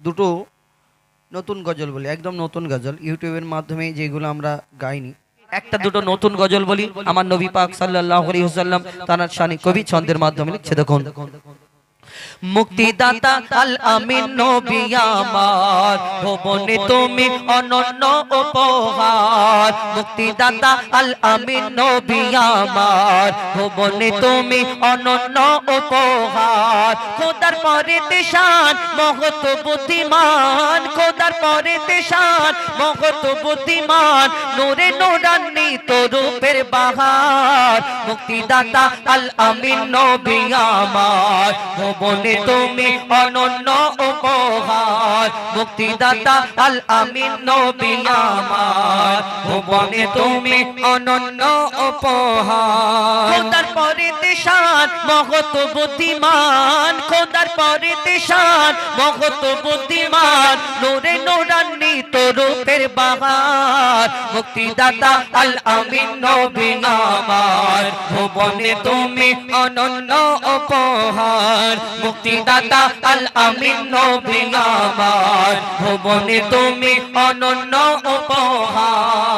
দুটো নতুন গজল বলি, একদম নতুন গজল। ইউটিউবের মাধ্যমে যেগুলো আমরা গাইনি, একটা দুটো নতুন গজল বলি, আমার নবী পাক সাল্লাহ আলাইহি ওয়াসাল্লাম তার শানি কবি ছন্দের মাধ্যমে লিখছে। দেখুন। মুক্তিদাতা আল আমিন নবী আমার। ভবনে তুমি অনন্য উপহার। মুক্তিদাতা আল আমিন নবী আমার। ভবনে তুমি অনন্য উপহার। খোদার পরে দেশান মহত বুদ্ধিমান। খোদার পরে দেশান মহত বুদ্ধিমান। নূরে নূরান্বিত রূপের বাহার। মুক্তিদাতা আল আমিন নবী আমার। ভবনে তুমি অনন্য উপহার। মুক্তিদাতা আল আমিন নবী আমার। ভবনে তুমি অনন্য উপহার। খোদার পরে দেশান মহত বুদ্ধিমান। খোদার পরে দেশান মহত বুদ্ধিমান। নূরে নূরান্বিত রূপের বাহার। মুক্তিদাতা আল আমিন নবী আমার। ভুবনে তুমি অনন্য উপহার। মুক্তিদাতা আল আমিন নবী আমার ভুবনে তুমি অনন্য উপহার।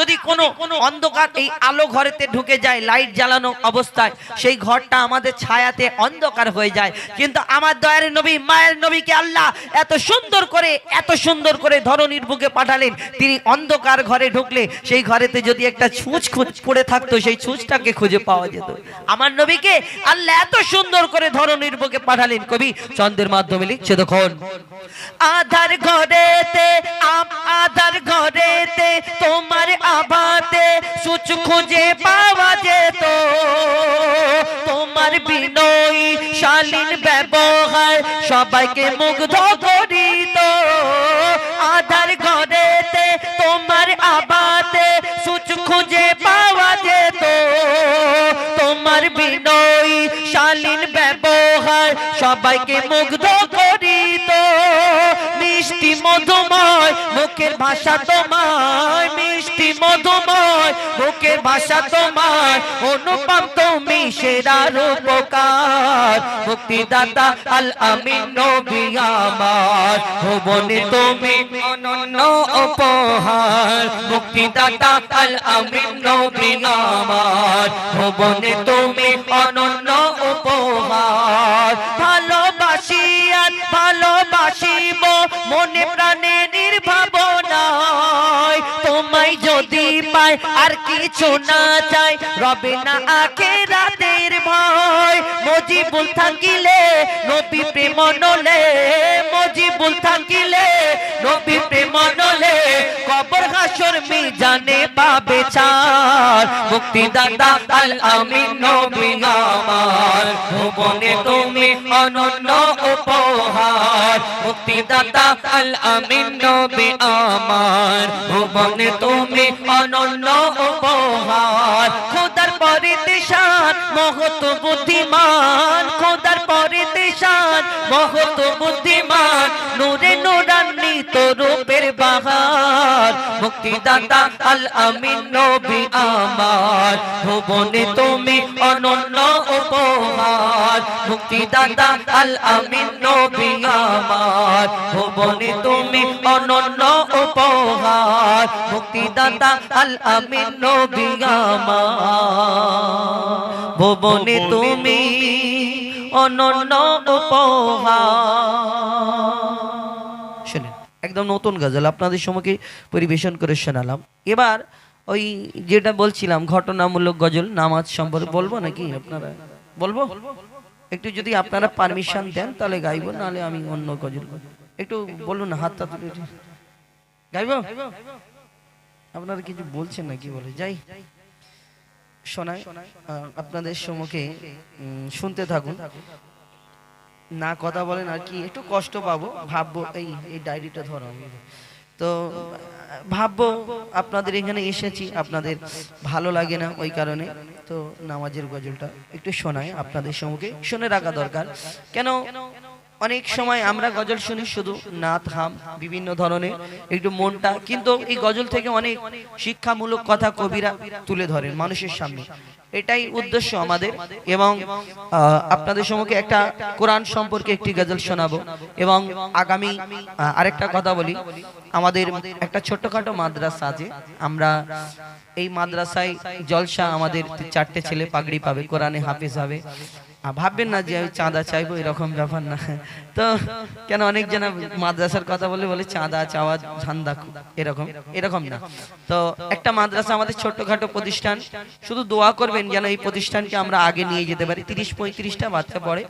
যদি কোনো অন্ধকার এই আলো ঘরেতে ঢুকে যায় লাইট জ্বালানো অবস্থায়, সেই ঘরটা আমাদের ছায়াতে অন্ধকার হয়ে যায়। কিন্তু আমার দয়ার নবী, মায়ের নবীকে আল্লাহ এত সুন্দর করে, এত সুন্দর করে ধরনীর বুকে পাঠালেন। তিনি অন্ধকার ঘরে ঢুকলে, সেই ঘরেতে যদি একটা ছুঁচ খুঁজ পড়ে থাকতো, সেই ছুঁচটাকে খুঁজে পাওয়া যেত। আমার নবীকে আল্লাহ এত সুন্দর করে ধরনীর বুকে পাঠালেন। কবি চন্দ্রের মাধ্যমে লিখছে, দেখুন। আধার ঘরেতে আধার ঘরেতে তোমার আভাতে সুচ খুঁজে পাওয়া যেত। তোমার বিনয়ী শালীন ব্যবহার সবাইকে মুগ্ধ করিত। আধার ঘরেতে তোমার আবাতে সুচ খুঁজে পাওয়া যেত। তোমার বিনয়ী শালীন ব্যবহার সবাইকে মুগ্ধ মধুময়, মুখের ভাষা তোমার মিষ্টি মধুময়, মুখের ভাষা তোমার অনুপম তুমি সেরার উপকার মুক্তিদাতা আল আমিন নবী আমার, ভুবনে তুমি অনন্য উপহার মুক্তিদাতা আল আমিন নবী আমার, ভুবনে তুমি অনন্য উপহার ভালোবাসি ভালোবাসিব মনে প্রাণে নির্ভাবনায় তোমায় যদি পাই, আর কিছু না চাই, রবে না আখে রাতের ভয়। মজিবুল থাকিলে নবী প্রেম নলে, মজিবুল থাকিলে নবী প্রেম নলে, কবর হাসর মি জানে পাবে চার মুক্তিদাতা আল আমিন নবী ভুবনে তুমি অনন্য উপহার, মুক্তিদাতা আল আমিন নবী ভুবনে তুমি অনন্য উপহার, খোদার পরে দেশান মহত বুদ্ধিমান। খোদার পরে দেশান মহত বুদ্ধিমান, নূরে নূরান্বিত রূপের বাহার। মুক্তিদাতা আল আমিন নবী আমার ভুবনে তুমি অনন্য উপহার। মুক্তিদাতা আল আমিন নবী আমার ভুবনে তুমি অনন্য উপহার। মুক্তিদাতা আল আমিন নবী আমার ভুবনে তুমি অনন্য উপহার। শোনেন একদম নতুন গজল আপনাদের সম্মুখে পরিবেশন করে শোনালাম। এবার ওই যেটা বলছিলাম ঘটনামূলক গজল নামাজ সম্পর্কে বলব নাকি আপনারা? বলব? একটু যদি আপনারা পারমিশন দেন তাহলে গাইবো নাহলে আমি অন্য গজল একটু বলুন না হাতটা তুলে। গাইবো? আপনারা কিছু বলছেন না কি বলে? যাই। শোনায় আপনাদের সম্মুখে শুনতে থাকুন। না কথা বলেন আর কি একটু কষ্ট পাবো ভাববো এই এই ডায়েরিটা ধরো তো ভাববো, আপনাদের এখানে এসেছি, আপনাদের ভালো লাগে না ওই কারণে। তো নামাজের গজলটা একটু শোনায়, আপনাদের সম্মুখে। শুনে রাখা দরকার। কেন অনেক সময় আমরা গজল শুনি শুধু নাত, হাম, বিভিন্ন ধরনের একটু মনটা, কিন্তু এই গজল থেকে অনেক শিক্ষামূলক কথা কবিরা তুলে ধরেন মানুষের সামনে। এটাই উদ্দেশ্য আমাদের এবং আপনাদের সম্মুখে একটা কোরআন সম্পর্কে একটি গজল শোনাবো এবং আগামী আরেকটা কথা বলি। আমাদের একটা ছোট্টখাটো মাদ্রাসা আছে। আমরা এই মাদ্রাসায় জলসা আমাদের চারটে ছেলে পাগড়ি পাবে, কোরআনে হাফিজ হবে। ভাববেন না যে আমি চাঁদা চাইব, এরকম ব্যাপার না। তো কেন অনেক জন মাদ্রাসার কথা বলে বলে চাঁদা চাওয়া ধান্দা এরকম এরকম না। তো একটা মাদ্রাসা আমাদের ছোট্টখাটো প্রতিষ্ঠান, শুধু দোয়া করবেন যেন এই প্রতিষ্ঠানকে আমরা আগে নিয়ে যেতে পারি। তিরিশ পঁয়ত্রিশটা বাচ্চা পড়ে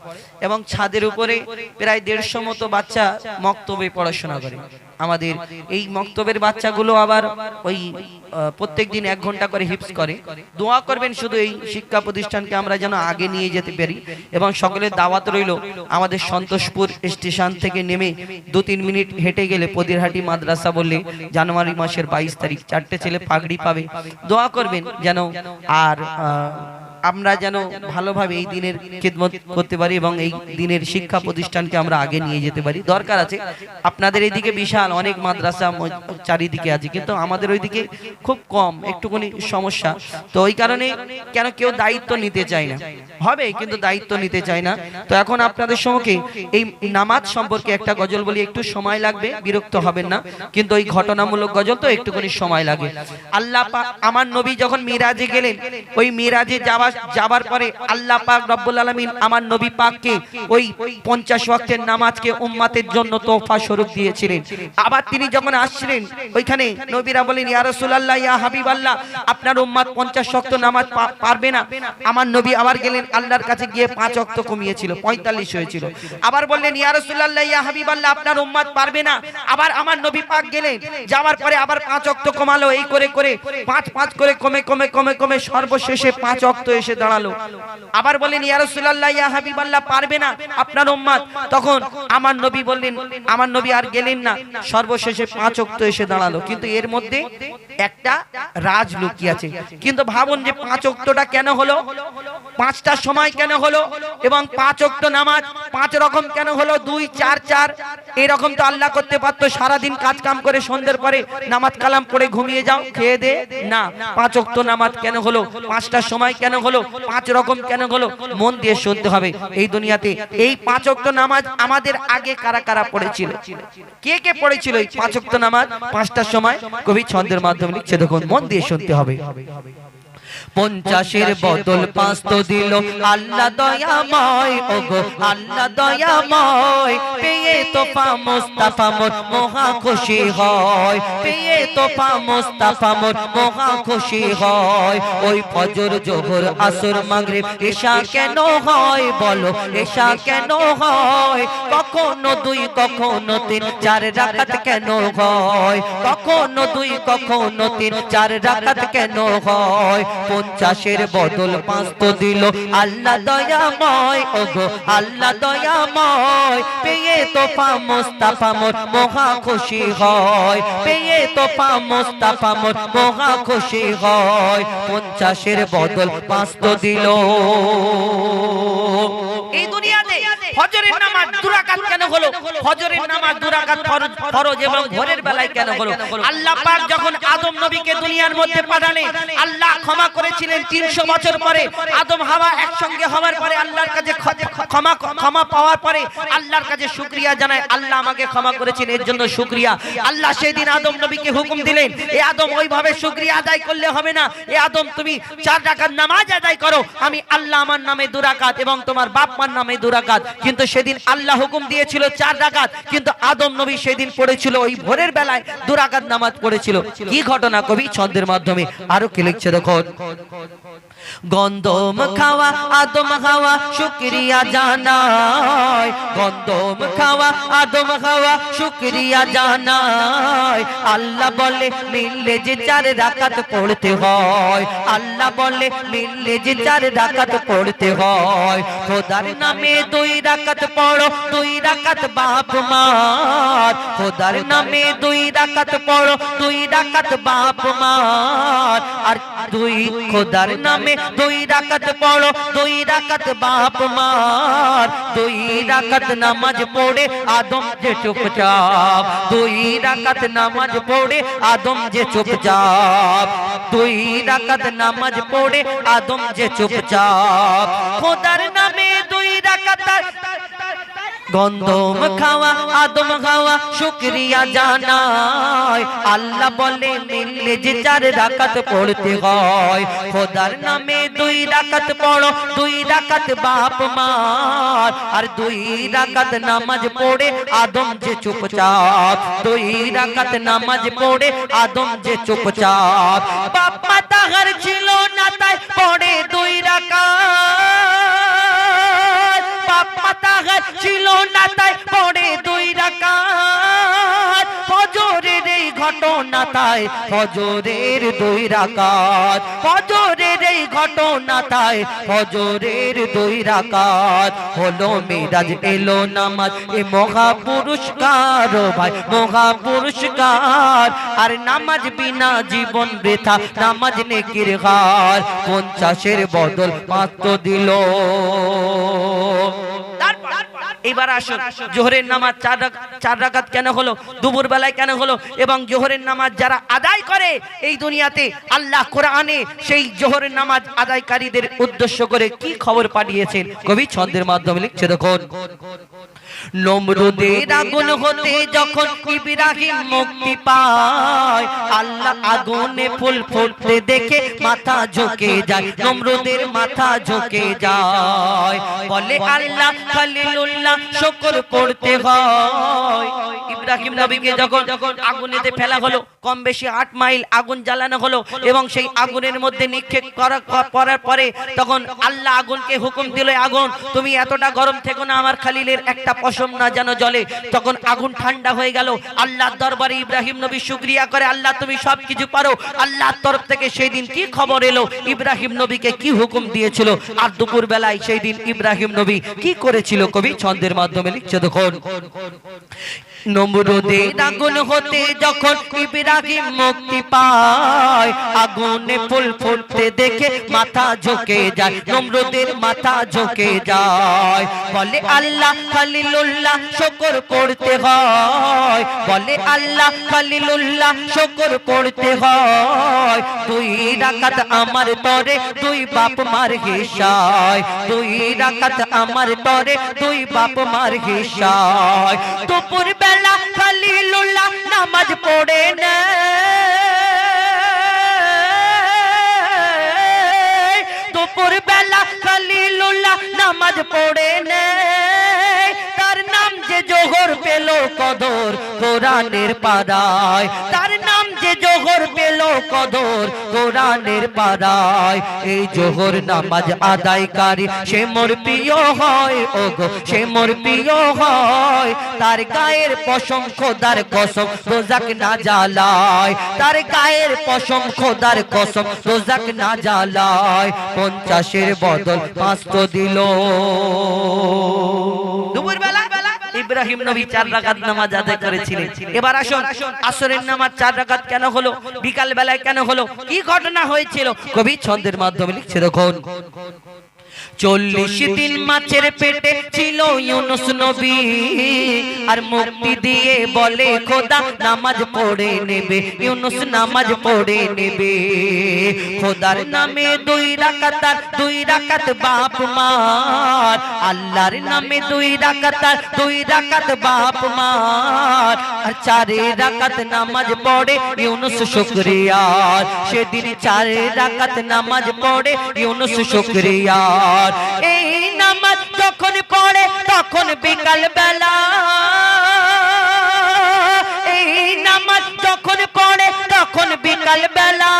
এবং ছাদের উপরে প্রায় দেড়শো মতো বাচ্চা মক্তবে পড়াশোনা করে। আমাদের এই মক্তবের বাচ্চাগুলো আবার ওই প্রত্যেক দিন এক ঘণ্টা করে হিপস করে। দোয়া করবেন শুধু এই শিক্ষা প্রতিষ্ঠানকে আমরা যেন আগে নিয়ে যেতে পারি এবং সকলের দাওয়াত রইল আমাদের সন্তোষপুর স্টেশন থেকে নেমে দু তিন মিনিট হেঁটে গেলে পদিরহাটি মাদ্রাসা বললে জানুয়ারি মাসের বাইশ তারিখ, চারটে ছেলে পাগড়ি পাবে। দোয়া করবেন যেন আর আমরা যেন ভালোভাবে এই দিনের খেদমত করতে পারি এবং এই দিনের শিক্ষা প্রতিষ্ঠানকে আমরা আগে নিয়ে যেতে পারি। দরকার আছে। আপনাদের এইদিকে বিশাল অনেক মাদ্রাসা চারিদিকে আছে। কিন্তু আমাদের ওইদিকে খুব কম। একটুখানি সমস্যা। তো ওই কারণে কেন কেউ দায়িত্ব নিতে চায় না? হবে কিন্তু দায়িত্ব নিতে চায় না। তো এখন আপনাদের সম্মুখে এই নামাজ সম্পর্কে একটা গজল বলি একটু সময় লাগবে বিরক্ত হবেন না কিন্তু ওই ঘটনামূলক গজল তো একটুখানি সময় লাগে আল্লাহ আমার নবী যখন মিরাজে গেলেন ওই মিরাজে যাওয়ার যাবার পরে আল্লাহ পাক রব্বুল আলামিন আমার নবী পাককে ওই পঞ্চাশ ওয়াক্তের নামাজকে উম্মাতের জন্য তোফা স্বরূপ দিয়েছিলেন। আবার তিনি যখন আসছিলেন, ওইখানে নবীরা বলেন, ইয়া আপনার পঞ্চাশ নামাজ পারবে না। আমার নবী আবার গেলেন, আল্লাহর কাছে গিয়ে পাঁচ কমিয়েছিল পঁয়তাল্লিশ হয়েছিল। আবার বললেন, ইয়া রাসূলুল্লাহ, ইয়া আপনার উম্মাত পারবে না। আবার আমার নবী পাক গেলেন, যাওয়ার পরে আবার পাঁচ ওয়াক্ত কমালো এই করে করে, পাঁচ পাঁচ করে কমে কমে কমে কমে সর্বশেষে পাঁচ ওয়াক্ত এসে দাঁড়াল। আবার বলেন ইয়ারসুল্লাহ ইয়া হাবিবাল্লাহ, পারবে না আপনার উম্মাদ তখন আমার নবী বললেন, আমার নবী আর গেলেন না। সর্বশেষে পাঁচ অক্ত এসে দাঁড়াল। কিন্তু এর মধ্যে একটা রাজ লুকিয়ে আছে। কিন্তু ভাবুন যে পাঁচ অক্তটা কেন হলো? পাঁচটার সময় কেন হলো? এবং পাঁচ ওয়াক্ত নামাজ, পাঁচ রকম কেন হলো? দুই, চার চার। এরকম তো আল্লাহ করতে পারতো, সারাদিন কাজ কাম করে সন্ধ্যের পরে নামাজ কালাম করে ঘুমিয়ে যাও, খেয়ে দে। না, পাঁচ ওয়াক্ত নামাজ কেন হলো? পাঁচটার সময় কেন হলো? পাঁচ রকম কেন হলো? মন দিয়ে শুনতে হবে। এই দুনিয়াতে এই পাঁচ ওয়াক্ত নামাজ আমাদের আগে কারা কারা পড়েছিল? কে কে পড়েছিল এই পাঁচ ওয়াক্ত নামাজ? পাঁচটার সময় কবি ছন্দের মাধ্যমে লিখছে, দেখুন, মন দিয়ে শুনতে হবে। পঞ্চাশের বদল পাঁচ তো দিল। আল্লাহ দয়াময় ওগো আল্লাহ দয়াময়। পেয়ে তো মুস্তাফা মোর মহা খুশি হয়। পেয়ে তো মুস্তাফা মোর মহা খুশি হয়। ওই ফজর জোহর আসর মাগরিব এশা কেন হয় বলো? এশা কেন হয়? কখনো দুই কখনো তিন চার রাকাত কেন হয়? কখনো দুই কখনো তিন চার রাকাত কেন হয়? পঞ্চাশের বদল পাঁচ তো দিল। আল্লাহ দয়াময়, ওগো, আল্লাহ দয়াময়। পেয়ে তো মুস্তাফা মোর, মহা খুশি হয়। পেয়ে তো মুস্তাফা মোর, মহা খুশি হয়। পঞ্চাশের বদল পাঁচ তো দিল? এই দুনিয়াতে ফজরের নামাজ দুরাকাত কেন হলো? ফজরের নামাজ দুরাকাত ফরজ এবং ভোরের বেলায় কেন হলো? আল্লাহ পাক যখন আদম নবীকে দুনিয়ার মধ্যে পাঠালেন, আল্লাহ ক্ষমা করেছিলেন 300 বছর পরে, আদম হাওয়া একসঙ্গে হওয়ার পরে আল্লাহর কাছে ক্ষমা ক্ষমা পাওয়ার পরে আল্লাহর কাছে শুকরিয়া জানায়, আল্লাহ আমাকে ক্ষমা করেছেন, এর জন্য শুকরিয়া। আল্লাহ সেদিন আদম নবীকে হুকুম দিলেন, এ আদম, ওইভাবে শুকরিয়া আদায় করলে হবে না। এ আদম, তুমি চার রাকাত নামাজ আদায় করো। আমি আল্লাহ আমার নামে দুরাকাত এবং তোমার বাপ মার নামে দুরাকাত কিন্তু সেদিন আল্লাহ হুকুম দিয়েছিল চার রাকাত, কিন্তু আদম নবী সেদিন পড়েছিল ওই ভোরের বেলায় দুরাকাত নামাজ পড়েছিল। কি ঘটনা কবি ছন্দের মাধ্যমে? আরও কি লিখছে দেখুন। গন্ধম খাওয়া, আদম খাওয়া, শুক্রিয়া জানায় গন্ধম খাওয়া, আদম খাওয়া, শুক্রিয়া জানায় আল্লাহ বলে, মিললে যে চার রাকাত পড়তে হয়। আল্লাহ বলে, মিললে যে চার রাকাত পড়তে হয়। খোদার নামে দুই রাকাত পড়ো, দুই রাকাত বাপ মার। খোদার নামে দুই রাকাত পড়ো, দুই রাকাত বাপ মার। আর দুই খোদার নামে দুই রাকাত পড়ো, দুই রাকাত বাপ মার, দুই রাকাত নামাজ পড়ে আদম যে চুপচাপ, দুই রাকাত নামাজ পড়ে আদম যে চুপচাপ, দুই রাকাত নামাজ পড়ে আদম যে চুপচাপ। খোদার নামে দুই রাকাত গন্ধম খাওয়া আদম খাওয়া শুক্রিয়া জানায় আল্লাহ বলে মিললে যে চার রাকাত পড়তে হয়। খোদার নামে দুই রাকাত পড়ো দুই রাকাত বাপ মার। আর দুই রাকাত নামাজ পড়ে আদম যে চুপচাপ। দুই রাকাত নামাজ পড়ে আদম যে চুপচাপ। বাপ মাতা ঘর ছিল না তাই পড়ে দুই রাকাত ছিল না তাই পড়ে দুই রাকাত তাই ফজরের দুই রাকাত, ফজরের এই ঘটনা তাই ফজরের দুই রাকাত। হলো মিরাজ, এলো নামাজ, এ মহা পুরস্কার ভাই মহা পুরস্কার আর নামাজ বিনা জীবন বৃথা, নামাজ নেকির হার পঞ্চাশের বদল মাত্র দিল। এবার আসো জোহরের নামাজ চার চার রাকাত কেন হলো? দুপুর বেলায় কেন হলো? এবং জোহরের নামাজ যারা আদায় করে এই দুনিয়াতে, আল্লাহ কোরআনে সেই জোহরের নামাজ আদায়কারীদের উদ্দেশ্য করে কি খবর পাঠিয়েছেন? কবি ছন্দের মাধ্যমে লিখছে দেখুন। নমরুদের আগুন হতে যখন ইব্রাহিম মুক্তি পায় আল্লাহ আগুনে ফুল ফুটতে দেখে মাথা ঝুঁকে যায় নমরুদের মাথা ঝুঁকে যায়। বলে আল্লাহ খালিলুল্লাহ শুকর করতে হয়। ইব্রাহিম নবীকে যখন যখন আগুনেতে ফেলা হলো কম বেশি আট মাইল আগুন জ্বালানো হলো এবং সেই আগুনের মধ্যে নিক্ষেপ করা করার পরে তখন আল্লাহ আগুনকে হুকুম দিল আগুন তুমি এতটা গরম থেকো না আমার খালিলের একটা পশম না যেন জলে, তখন আগুন ঠান্ডা হয়ে গেল। আল্লাহর দরবারে ইব্রাহিম নবী শুক্রিয়া করে, আল্লাহ, তুমি সব কিছু পারো। আল্লাহর তরফ থেকে সেই দিন কি খবর এলো? ইব্রাহিম নবীকে কি হুকুম দিয়েছিল? আর দুপুর বেলায় সেই দিন ইব্রাহিম নবী কি করেছিল? কবি ছন্দের মাধ্যমে লিখছে, দেখুন নমরুদের আগুন হতে যখন ইব্রাহিম মুক্তি পায়, আগুনে ফুল ফুটতে দেখে মাথা ঝুঁকে যায়, নমরুদের মাথা ঝুঁকে যায়। বলে, আল্লাহ খালিলুল্লাহ শুকর করতে হয়। বলে আল্লাহ খালিলুল্লাহ শুকর করতে হয়। দুই রাকাত আমার তরে দুই বাপ মার হিসায়। দুই রাকাত আমার তরে দুই বাপ মার হিসায়। দুপুর বেলা খালিলুল্লাহ নামাজ পড়ে না। দুপুর বেলা খালিলুল্লাহ নামাজ পড়ে নে। জোহর পেল কদর কোরআনের পাড়ায়। তার নাম যে জোহর পেল কদর কোরআনের পাড়ায়। এই জোহর নামাজ আদায়কারী, সে মোর প্রিয় হয় ও গো সে মোর প্রিয় হয়। তার গায়ের পশম খোদার কসম রোজাক না জ্বালায়। তার গায়ের পশম খোদার কসম রোজাক না জ্বালায়। পঞ্চাশের বদল পাঁচশো দিল। দুপুর বেলা ইব্রাহিম নবী চার রাকাত নামাজ আদায় করেছিলেন। এবার আসুন, আসরের নামাজ চার রাকাত কেন হলো? বিকাল বেলায় কেন হলো? কি ঘটনা হয়েছিল? কবি ছন্দের মাধ্যমে লিখছে, দেখুন। চল্লিশ দিন মাছের পেটে ছিল ইউনুস নবী। আর মুক্তি দিয়ে বলে, খোদা, নামাজ পড়ে নেবে, ইউনুস নামাজ পড়ে নেবে। খোদার নামে দুই রাকাত, আর দুই রাকাত বাপ মার। আল্লাহর নামে দুই রাকাত, আর দুই রাকাত বাপ মার। আর চারে রাকাত নামাজ পড়ে ইউনুস শুকরিয়ার সেদিন চারে রাকাত নামাজ পড়ে ইউনুস শুকরিয়ার এই নামাজ যখন পড়ে তখন বিকাল বেলা এই নামাজ যখন পড়ে তখন বিকাল বেলা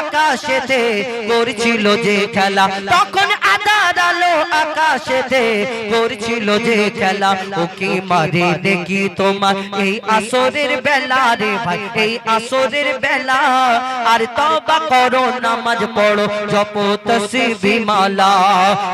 আকাশেতে করছিল যে খেলা। তখন আধার আলো আকাশেতে করছিল যে খেলা। ওকে মারে দেখি তোমার? এই আসরের বেলা রে ভাই, এই আসরের বেলা। আর তবা করো, নামাজ পড়ো জপ তসবি মালা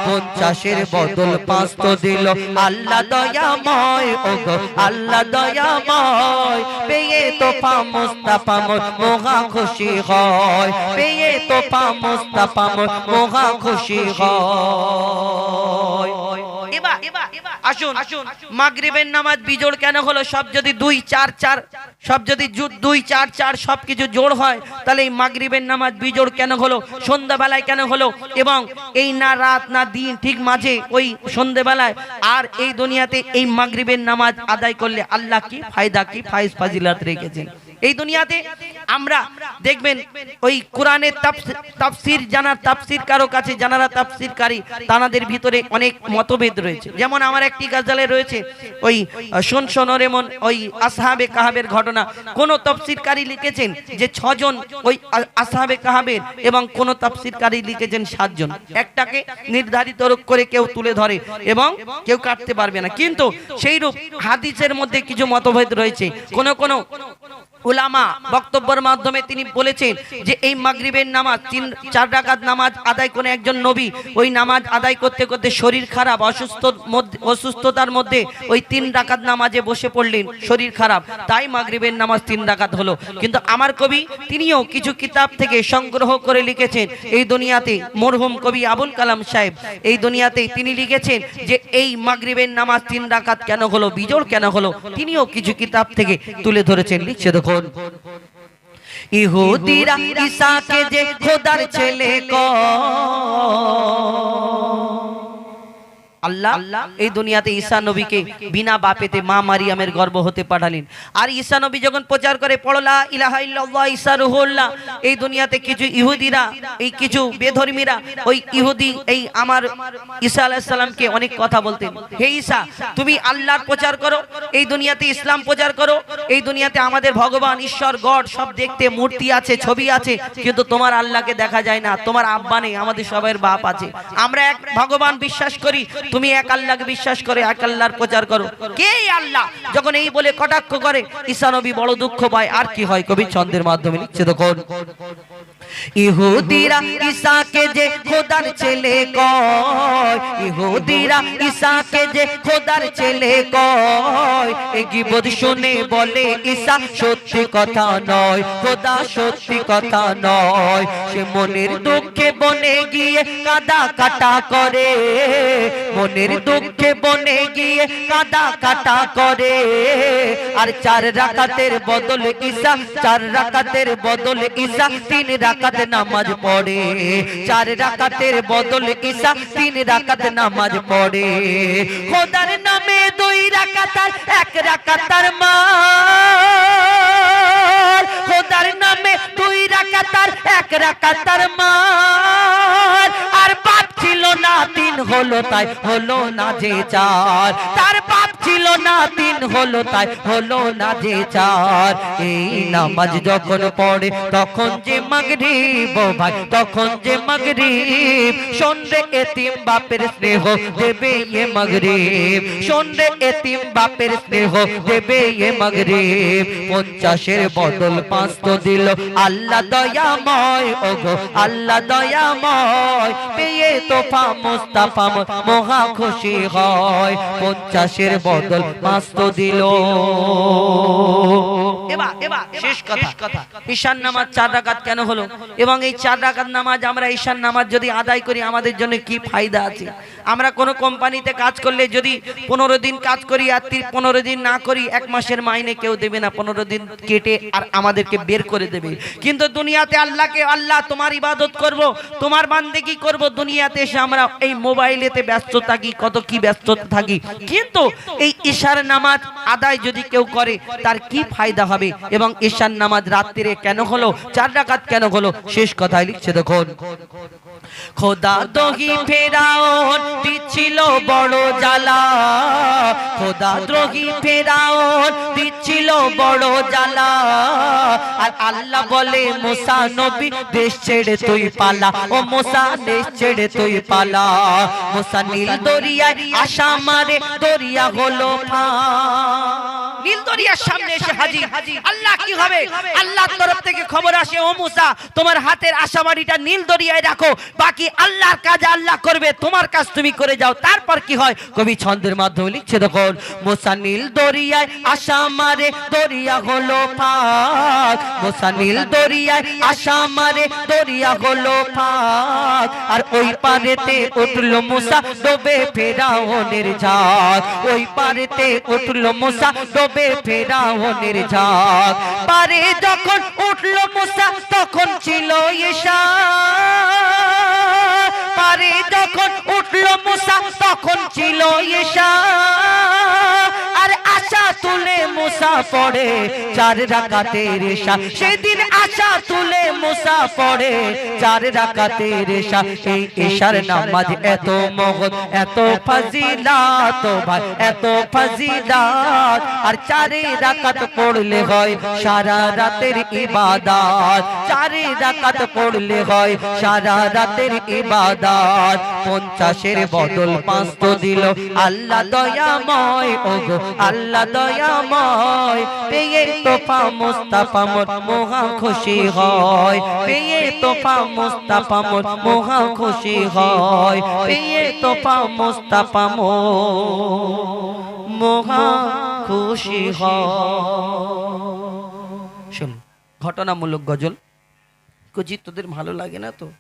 পঞ্চাশের বদল পাঁচ তো দিল। আল্লাহ দয়াময়, ওগো, আল্লাহ দয়াময়। পেয়ে তো পা মুস্তাফা মোর মোহা খুশি হয়। পেয়ে তো পা মুস্তাফা মোর মোহা খুশি হয়। মাগরিবের নামাজ বিজোড় কেন হলো? সব যদি দুই, চার চার, সব যদি দুই, চার চার হয়, তাহলে এই মাগরিবের নামাজ বিজোড় কেন হলো? সন্ধ্যাবেলায় কেন এবং এই না রাত, না দিন, ঠিক মাঝে ওই আর এই দুনিয়াতে এই মাগরিবের নামাজ আদায় করলে আল্লাহ কি ফায়দা, কি ফাইজ ফাজিলাত রেখেছেন? এই দুনিয়াতে আমরা দেখবেন ওই কোরআনের তাফস- তাফসির, জানার তাফসির কারও কাছে, জানারা তাফসিরকারী, তানাদের ভিতরে অনেক মতভেদ রয়েছে। যেমন আমার একটি গাজালে রয়েছে ওই শোন শোনরে মন, ওই আসহাবে কাহাবের ঘটনা। কোন তফসিরকারী লিখেছেন যে ছজন ওই আসহাবে কাহাবের এবং কোন তফসিরকারী লিখেছেন সাতজন। একটাকে নির্ধারিত রূপ করে কেউ তুলে ধরে এবং কেউ কাটতে পারবে না। কিন্তু সেই রূপ হাদিসের মধ্যে কিছু মতভেদ রয়েছে। কোন কোন উলামা বক্তব্যের মাধ্যমে তিনি বলেছেন যে এই মাগরিবের নামাজ, তিন, চার রাকাত নামাজ আদায় করে একজন নবী, ওই নামাজ আদায় করতে করতে শরীর খারাপ, অসুস্থ অসুস্থতার মধ্যে ওই তিন রাকাত নামাজে বসে পড়লেন, শরীর খারাপ। তাই মাগরিবের নামাজ তিন রাকাত হলো। কিন্তু আমার কবি, তিনিও কিছু কিতাব থেকে সংগ্রহ করে লিখেছেন, এই দুনিয়াতে মরহুম কবি আবুল কালাম সাহেব, এই দুনিয়াতে তিনি লিখেছেন যে এই মাগরিবের নামাজ তিন রাকাত কেন হলো, বিজোড় কেন হলো? তিনিও কিছু কিতাব থেকে তুলে ধরেছেন। লিখছে দেখুন। ইহুদিরা ঈসাকে যে খোদার ছেলে কয় আল্লাহ এই দুনিয়াতে ঈসা নবীকে বিনা বাপেতে মা মারিয়ামের গর্ভ হতে পাঠালেন আর ঈসা নবী যখন প্রচার করে পড়লা ইলাহা ইল্লাল্লাহ ঈসা রুহুল্লাহ এই দুনিয়াতে কিছু ইহুদিরা এই কিছু বেধর্মীরা ওই ইহুদি এই আমার ঈসা আলাইহিস সালামকে অনেক কথা বলতেন। হে ঈসা তুমি আল্লাহর প্রচার করো এই দুনিয়াতে ইসলাম প্রচার করো এই দুনিয়াতে আমাদের ভগবান ঈশ্বর গড সব দেখতে মূর্তি আছে ছবি আছে কিন্তু তোমার আল্লাহকে দেখা যায় না। তোমার আব্বা নেই আমাদের সবাইয়ের বাপ আছে। আমরা এক ভগবান বিশ্বাস করি তুমি এক আল্লাহকে বিশ্বাস করে, এক আল্লাহর প্রচার করো। কে আল্লাহ? যখন এই বলে কটাক্ষ করে ঈসা নবী বড় দুঃখ পায়। আর কি হয়? কবি ছন্দের মাধ্যমে লিখছে তখন ইহুদিরা ঈসাকে যে খোদার ছেলে কয়। ইহুদিরা ঈসাকে যে খোদার ছেলে কয়। এ গীবত শুনে বলে ঈসা সত্যি কথা নয়, খোদা সত্যি কথা নয়। সে মনের দুঃখে বনে গিয়ে কাদা কাটা করে। মনের দুঃখে বনে গিয়ে কাদা কাটা করে। আর চার রাকাতের বদলে ঈসা চার রাকাতের বদলে ঈসা তিন রাকাত নামাজ পড়ে। চার রাকাতের বদলে ঈসা তিন রাকাত নামাজ পড়ে। খোদার নামে দুই রাকাতার এক রাকাতার মার। খোদার নামে দুই রাকাতার এক রাকাতার মার। আর বাপ ছিল না, তিন হলো তাই হলো না যে চার। তার ছিল না, তিন হলো তাই হলো না যে চার। এই নামাজ যখন পড়ে, তখন যে মাগরিব ভাই, তখন যে মাগরিব। সন্ধ্যে এতিম বাপের স্নেহ দেবে এ মাগরিব। সন্ধ্যে এতিম বাপের স্নেহ দেবে এ মাগরিব। পঞ্চাশের বদল পাঁচ তো দিল, আল্লাহ দয়াময়, ওগো আল্লাহ দয়াময়। পেয়ে তোফা মুস্তাফা মহা খুশি হয়। পঞ্চাশের বদল পাঁচ তো দিল। শেষ কথা। ঈশান নামাজ চার রাকাত কেন হলো? এবং এই চার রাকাত নামাজ আমরা ঈশান নামাজ যদি আদায় করি আমাদের জন্য কি ফায়দা আছে? আমরা কোনো কোম্পানিতে কাজ করলে যদি পনেরো দিন কাজ করি আর পনেরো দিন না করি এক মাসের মাইনে কেউ দেবে না। পনেরো দিন কেটে আর আমাদেরকে বের করে দেবে। কিন্তু দুনিয়াতে আল্লাহকে আল্লাহ তোমার ইবাদত করব তোমার বান্দেগি করব? দুনিয়াতে এসে আমরা এই মোবাইলেতে ব্যস্ত থাকি কত কি ব্যস্ত থাকি। কিন্তু এই ঈশার নামাজ আদায় যদি কেউ করে তার কি ফায়দা হবে? এবং ঈশান নামাজ রাত্রিরে কেন হলো? চার ডাকাত কেন হলো? শেষ কথায় লিখছে দেখুন। খোদা দহি ফেরাও বড় জ্বালা। খোদা দ্রোহী ফেরাউন দিচ্ছিল বড় জ্বালা। আর আল্লাহ বলে, মোসা নবী, দেশ ছেড়ে তুই পালা। ও মোসা, দেশ ছেড়ে তুই পালা। মোসা নীল দরিয়ায় আশা মারে, দরিয়া হলো তোমার হাতের নীল দরিয়ায় রাখো। বাকি আল্লাহর কাজ আল্লাহ করবে। তোমার কাজ তুমি করে যাও। তারপর কি হয়? কবি ছন্দের মাধ্যমে লিখছে তখন মোসা নীল দরিয়ায় আশা মারে, দরিয়া হলো ফাঁক। মোসা নীল দরিয়ায় আশা মারে, দরিয়া হলো ফাঁক। আর ওই পারেতে উঠল মোসা, ডোবে ফেরাউনের ঝাঁক। ওই পারেতে উঠল মোসা, ডোবে ফেরাউনের ঝাঁক। পারে যখন উঠল মোসা, তখন ছিল ঈশা। পারে যখন উঠল মুসা তখন ছিল ঈশা। আর আশা তুলে মুসা পড়ে, চার রাকাতের ঈশা। সেদিন আশা তুলে মুসা পড়ে, চার রাকাতের ঈশা। এই ঈশার নামাজ এত মগজ এত ফাজিলাত ভাই, এত ফাজিলাত। আর চারে রাকাত পড়লে হয় সারা রাতের ইবাদত। চারে রাকাত পড়লে হয় সারা রাতের ইবাদত। পঞ্চাশের বদল পাঁচ তো দিল, আল্লাহ দয়াময়, ওগো, আল্লাহ দয়াময়। পেয়ে তোফা মুস্তাফা মোর মহা খুশি হয়। পেয়ে তোফা মুস্তাফা মোর মহা খুশি হয়। পেয়ে তোফা মুস্তাফা মোর মহা খুশি হয়। শুনুন ঘটনামূলক গজল। কুচি, তোদের ভালো লাগে না তো?